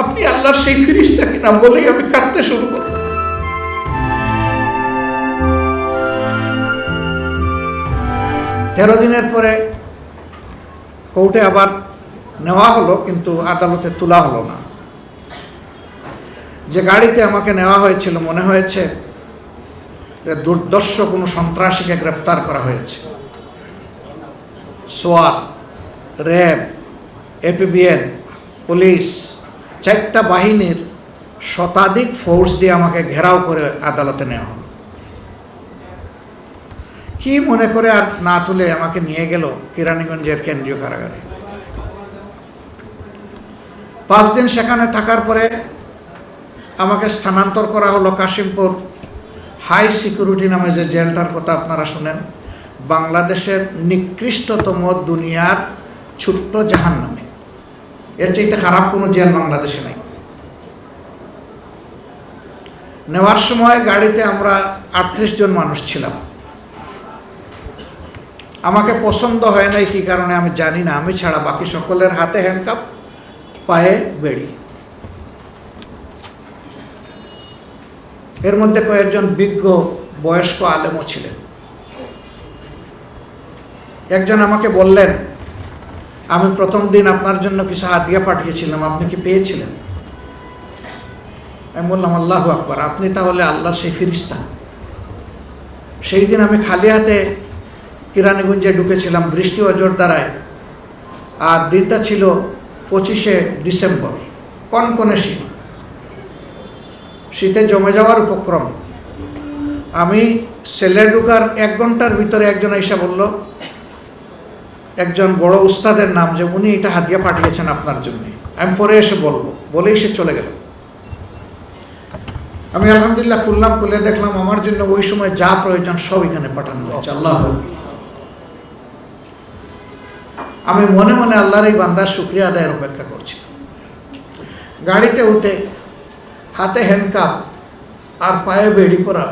আপনি আল্লাহর সেই ফিরিস্তা কিনা বলেই আমি কাঁদতে শুরু করলাম। তেরো দিনের পরে কোর্টে আবার নেওয়া হলো, কিন্তু আদালতে তোলা হলো না। যে গাড়িতে আমাকে নেওয়া হয়েছিল, মনে হয়েছে যে দুর্দর্শ কোনো সন্ত্রাসীকে গ্রেপ্তার করা হয়েছে। সোয়াত, র্যাব, এপিবিএন, পুলিশ চারটা বাহিনীর শতাধিক ফোর্স দিয়ে আমাকে ঘেরাও করে আদালতে নেওয়া হলো। কি মনে করে আর না তুলে আমাকে নিয়ে গেল কিরানীগঞ্জের কেন্দ্রীয় কারাগারে? পাঁচ দিন সেখানে থাকার পরে আমাকে স্থানান্তর করা হলো কাশিমপুর হাই সিকিউরিটি নামে যে জেলটার কথা আপনারা শুনেন, বাংলাদেশের নিকৃষ্টতম দুনিয়ার ছোট্ট জাহান নামে এর চাইতে খারাপ কোনো জেল বাংলাদেশে নাই। নেওয়ার সময় গাড়িতে আমরা আটত্রিশ জন মানুষ ছিলাম। আমাকে পছন্দ হয় নাই কি কারণে আমি জানি না, আমি ছাড়া বাকি সকলের হাতে হ্যান্ডকাপ পায়ে বেড়ি। এর মধ্যে কয়েকজন বিজ্ঞ, বয়স্ক আলেমও ছিলেন। একজন আমাকে বললেন আমি প্রথম দিন আপনার জন্য কিছু হাদিয়া পাঠিয়েছিলাম, আপনি কি পেয়েছিলেন? আমি বললাম, আল্লাহ আকবর, আপনি তাহলে আল্লাহর সেই ফিরিস্তা। সেই দিন আমি খালি হাতে কিরানীগঞ্জে ঢুকেছিলাম, বৃষ্টি অজর দ্বারায়। আর দিনটা ছিল পঁচিশে ডিসেম্বর, কনকনে শীত। শীতে জমে যাওয়ার উপক্রম। আমি সেলে ঢুকার এক ঘণ্টার ভিতরে একজন এসে বলল একজন বড় উস্তাদের নাম যে উনি এটা হাতিয়া পাঠিয়েছেন আপনার জন্য। আমি পরে এসে বলব, বলেই সে চলে গেল। আমি আলহামদুলিল্লাহ খুললাম খুলে দেখলাম আমার জন্য ওই সময় যা প্রয়োজন সব এখানে পাঠানো হয়েছে, আল্লাহ আমি মনে মনে আল্লাহর এই বান্দার শুক্রিয়া আদায়ের অপেক্ষা করছি গাড়িতে উঠে হাতে হ্যান্ডকাপ আর পায়ে বেড়ি পরা,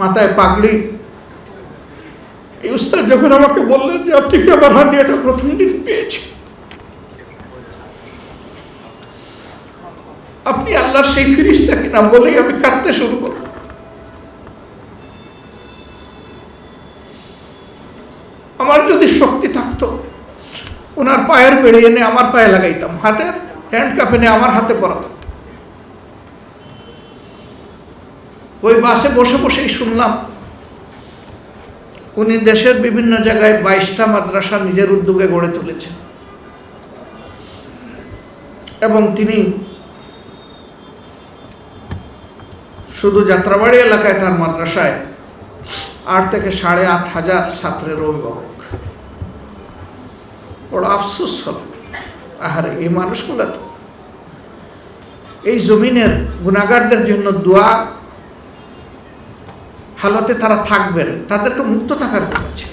মাথায় পাগড়ি এই উস্তাদ যখন আমাকে বললেন যে আপনি কি আমার হাত দিয়ে প্রথম দিন পেয়েছি আপনি আল্লাহর সেই ফিরিস্তা কিনা বলেই আমি কাঁদতে শুরু করলাম। আমার যদি শক্তি থাকতো, ওনার পায়ের বেড়ে এনে আমার পায়ে লাগাইতাম, হাতের হ্যান্ড কাপ এনে আমার হাতে পরাতাম। ওই বাসে বসে বসেই শুনলাম উনি দেশের বিভিন্ন জায়গায় বাইশটা মাদ্রাসা নিজের উদ্যোগে গড়ে তুলেছেন। এবং তিনি শুধু যাত্রাবাড়ি এলাকায় তার মাদ্রাসায় আট থেকে সাড়ে আট হাজার ছাত্রের অভিভাবক। বড় আফসোস হল, আহারে, এই মানুষগুলো তো। এই জমিনের গুণাগারদের জন্য দোয়া হালতে তারা থাকবেন, তাদেরকে মুক্ত থাকার কথা ছিল।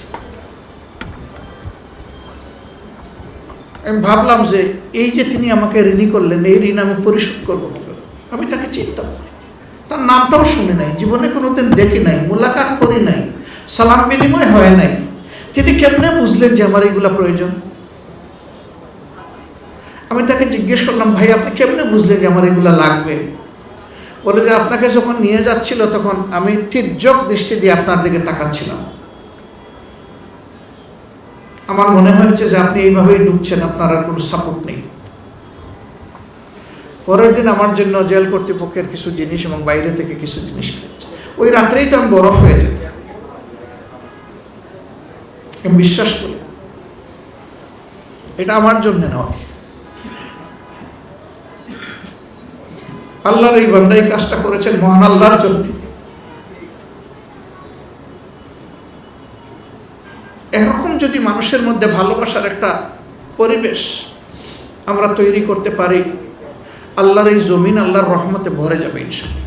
আমি ভাবলাম যে এই যে তিনি আমাকে ঋণী করলেন, এই ঋণ আমি পরিশোধ করব আমি তাকে চিন্তা করি। তার নামটাও শুনি নাই, জীবনে কোনোদিন দেখি নাই, মোলাকাত করি নাই, সালাম বিনিময় হয় নাই। তিনি কেমনে বুঝলেন যে আমার এইগুলা প্রয়োজন? আমি তাকে জিজ্ঞেস করলাম, ভাই, আপনি কেমনে বুঝলেন যে আমার এগুলা লাগবে? বলে যে আপনাকে যখন নিয়ে যাচ্ছিল তখন আমি তির্যক দৃষ্টি দিয়ে আপনার দিকে তাকাচ্ছিলাম। আমার মনে হয়েছে যে আপনি এইভাবেই ডুবছেন আপনার আর কোনো সাপোর্ট নেই। পরের দিন আমার জন্য জেল কর্তৃপক্ষের কিছু জিনিস এবং বাইরে থেকে কিছু জিনিস কিনেছে। ওই রাত্রেই তো আমি বরফ হয়ে যেত আমি বিশ্বাস করি, এটা আমার জন্য নয়। আল্লাহর এই বান্দাই কাজটা করেছেন মহান আল্লাহর জন্য। এরকম যদি মানুষের মধ্যে ভালোবাসার একটা পরিবেশ আমরা তৈরি করতে পারি, আল্লাহর এই জমিন আল্লাহর রহমতে ভরে যাবে ইনশাল্লাহ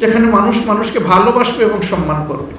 যেখানে মানুষ মানুষকে ভালোবাসবে এবং সম্মান করবে।